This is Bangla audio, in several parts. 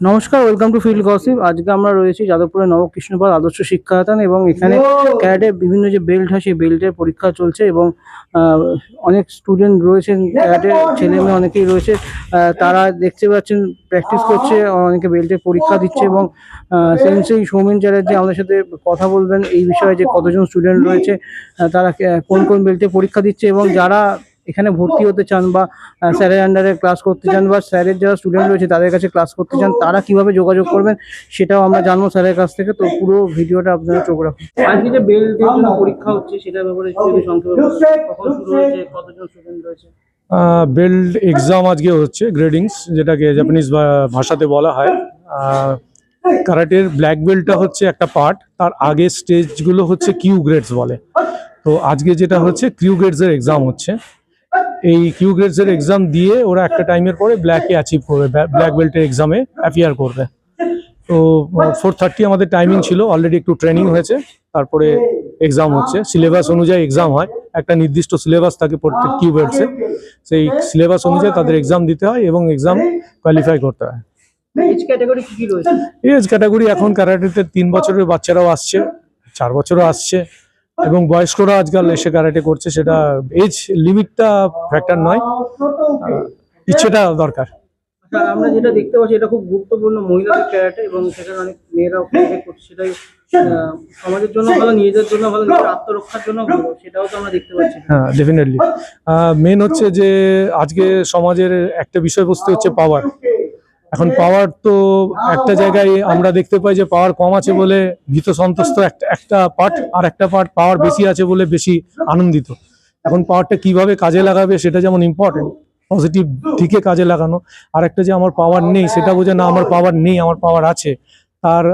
নমস্কার ওয়েলকাম টু ফিল্ড গসিপ আজকে আমরা রয়েছি যাদবপুরের নবকৃষ্ণপাল আদর্শ শিক্ষায়তন এবং এখানে ক্যারাটে বিভিন্ন যে বেল্ট হয় সেই বেল্টের পরীক্ষা চলছে এবং অনেক স্টুডেন্ট রয়েছেন ক্যাডের ছেলে মেয়ে অনেকেই রয়েছে তারা দেখতে পাচ্ছেন প্র্যাকটিস করছে অনেকে বেল্টের পরীক্ষা দিচ্ছে এবং সেন্সেই সৌমেন চ্যাটার্জি আমাদের সাথে কথা বলবেন এই বিষয়ে যে কতজন স্টুডেন্ট রয়েছে তারা কোন কোন বেল্টে পরীক্ষা দিচ্ছে এবং যারা এখানে ভর্তি হতে চান বা স্যারের আন্ডারে ক্লাস করতে চান বা স্যারের যারা স্টুডেন্ট রয়েছে তাদের কাছে ক্লাস করতে চান তারা কীভাবে যোগাযোগ করবেন সেটাও আমরা জানব স্যারের কাছ থেকে। তো পুরো ভিডিওটা আপনারা চোখ রাখুন। আজকে যে জন্য পরীক্ষা হচ্ছে সেটার ব্যাপারে সংক্ষেপে কখন শুরু হয়েছে কতজন স্টুডেন্ট রয়েছে? বেল্ড এক্সাম আজকে হচ্ছে গ্রেডিংস যেটাকে জাপানিজ ভাষাতে বলা হয়। কারাটের ব্ল্যাক বেল্টটা হচ্ছে একটা পার্ট তার আগে স্টেজগুলো হচ্ছে কিউ গ্রেডস বলে। তো আজকে যেটা হচ্ছে কিউ গ্রেডস এর এক্সাম হচ্ছে। এই কিউ গ্রেডস এর এক্সাম দিয়ে ওরা একটা টাইমের পরে ব্ল্যাকে অ্যাচিভ করবে ব্ল্যাক বেল্টের এক্সামে অ্যাপিয়ার করবে। তো ফোর থার্টি আমাদের টাইমিং ছিল অলরেডি একটু ট্রেনিং হয়েছে তারপরে এক্সাম হচ্ছে। সিলেবাস অনুযায়ী এক্সাম হয় একটা নির্দিষ্ট সিলেবাস থাকে প্রত্যেক কিউ কিউবেডসে সেই সিলেবাস অনুযায়ী তাদের এক্সাম দিতে হয় এবং এক্সাম কোয়ালিফাই করতে হয়। এজ ক্যাটাগরি এখন ক্যারাটেতে তিন বছরের বাচ্চারাও আসছে চার বছরও আসছে। এবং বয়স্করা আজকাল এসে ক্যারাটে করছে সেটা এজ লিমিটটা ফ্যাক্টর নয়। ইচ্ছেটা দরকার। আচ্ছা, আমরা যেটা দেখতে পাচ্ছি এটা খুব গুরুত্বপূর্ণ মহিলাদের ক্যারাটে এবং সেখানে অনেক মেয়েরাও ক্যারাটে করছে সেটাই সমাজের জন্য ভালো নিজেদের জন্য ভালো নিজের আত্মরক্ষার জন্য ভালো সেটাও তো আমরা দেখতে পাচ্ছি। হ্যাঁ ডেফিনেটলি মেন হচ্ছে যে আজকে সমাজের একটা বিষয়বস্তু হচ্ছে পাওয়ার এখন পাওয়ার তো একটা জায়গায় আমরা দেখতে পাই যে পাওয়ার কম আছে বলে ভীত সন্তুষ্ট একটা একটা পার্ট আর একটা পার্ট পাওয়ার বেশি আছে বলে বেশি আনন্দিত। এখন পাওয়ারটা কীভাবে কাজে লাগাবে সেটা যেমন ইম্পর্টেন্ট পজিটিভ দিকে কাজে লাগানো। আর একটা যে আমার পাওয়ার নেই সেটা বোঝে না আমার পাওয়ার নেই আমার পাওয়ার আছে। আহ,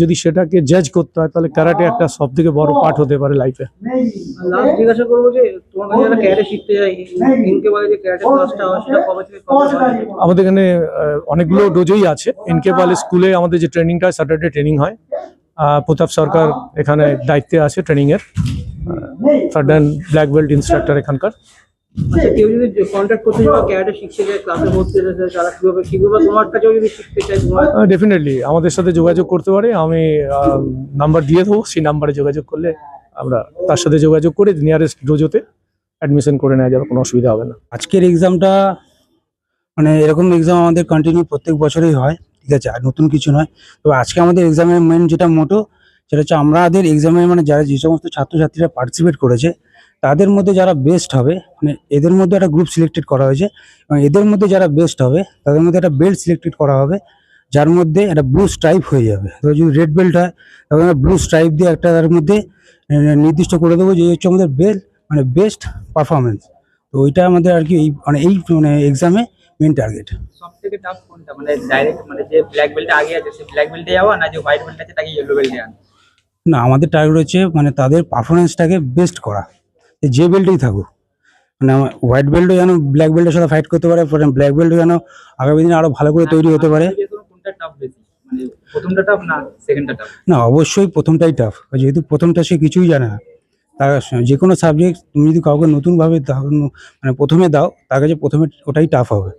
যদি সেটাকে জাজ করতে হয় তাহলে ক্যারাটে একটা সব থেকে বড় পার্ট হতে পারে লাইফে জিজ্ঞাসা করব যে যারা ক্যারাটে শিখতে যায় যে ক্যারাটে ক্লাসটা সেটা কবে থেকে আমাদের এখানে অনেকগুলো ডোজই আছে। এনকে পাল স্কুলে আমাদের যে ট্রেনিংটা হয় স্যাটারডে ট্রেনিং হয়। প্রতাপ সরকার এখানে দায়িত্বে আছে ট্রেনিং এর সার্ডেন ব্ল্যাক বেল্ট ইনস্ট্রাক্টর এখানকার। কেউ যদি কন্ট্যাক্ট করতে চায় ক্যারাটে শিখতে ক্লাসে ভর্তি হতে চায় তারা কীভাবে শিখবে বা তোমার কাছেও যদি শিখতে চায় তোমার? ডেফিনেটলি আমাদের সাথে যোগাযোগ করতে পারে। আমি নাম্বার দিয়ে দেবো। সেই নাম্বারে যোগাযোগ করলে আমরা তার সাথে যোগাযোগ করে নিয়ারেস্ট ডোজোতে অ্যাডমিশন করে নেওয়া যাবে কোনো অসুবিধা হবে না। আজকের এক্সামটা মানে এরকম এক্সাম আমাদের কন্টিনিউ প্রত্যেক বছরই হয় ঠিক আছে? আর নতুন কিছু নয়। তবে আজকে আমাদের এক্সামের মেন যেটা মোটো সেটা হচ্ছে আমাদের এক্সামে মানে যারা যে সমস্ত ছাত্রছাত্রীরা পার্টিসিপেট করেছে তাদের মধ্যে যারা বেস্ট হবে মানে এদের মধ্যে একটা গ্রুপ সিলেক্টেড করা হয়েছে এবং এদের মধ্যে যারা বেস্ট হবে তাদের মধ্যে একটা বেল্ট সিলেক্টেড করা হবে যার মধ্যে একটা ব্লু স্ট্রাইপ হয়ে যাবে। তো যদি রেড বেল্ট হয় তখন ব্লু স্ট্রাইপ দিয়ে একটা তার মধ্যে নির্দিষ্ট করে দেবো যে হচ্ছে আমাদের বেল্ট মানে বেস্ট পারফরমেন্স তো ওইটা আমাদের আর কি এই মানে এই মানে এক্সামে মেন টার্গেট সব থেকে টাফ কোনটা? মানে ডাইরেক্ট মানে যে ব্ল্যাক বেল্ট আগে আছে সেই ব্ল্যাক বেল্টে যাওয়া না যে হোয়াইট বেল্ট আছে তাকে ইয়েলো বেল্টে আনা? না আমাদের টার্গেট হচ্ছে মানে তাদের পারফরমেন্সটাকে বেস্ট করা। যে বেল্টেই থাকুক। মানে আমার হোয়াইট বেল্টও যেন ব্ল্যাক বেল্টের সাথে ফাইট করতে পারে ব্ল্যাক বেল্টও যেন আগামী দিনে আরও ভালো করে তৈরি হতে পারে। না, অবশ্যই প্রথমটাই টাফ যেহেতু প্রথমটা সে কিছুই জানে না। তার যে কোনো সাবজেক্ট তুমি যদি কাউকে নতুনভাবে মানে প্রথমে দাও, তার কাছে প্রথমে ওটাই টাফ হবে।